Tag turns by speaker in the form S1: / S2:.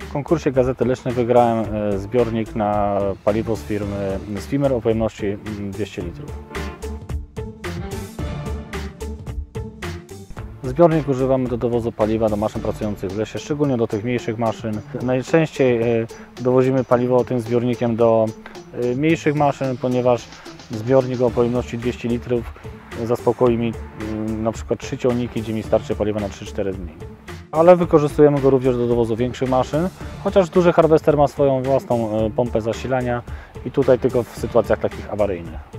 S1: W konkursie Gazety Lecznej wygrałem e, zbiornik na paliwo z firmy z o pojemności mm, 200 litrów. Zbiornik używamy do dowozu paliwa do maszyn pracujących w lesie, szczególnie do tych mniejszych maszyn. Najczęściej e, dowozimy paliwo tym zbiornikiem do e, mniejszych maszyn, ponieważ zbiornik o pojemności 200 litrów zaspokoi mi mm, na przykład trzy ciągniki, gdzie mi starczy paliwa na 3-4 dni. Ale wykorzystujemy go również do dowozu większych maszyn, chociaż duży harwester ma swoją własną e, pompę zasilania i tutaj tylko w sytuacjach takich awaryjnych.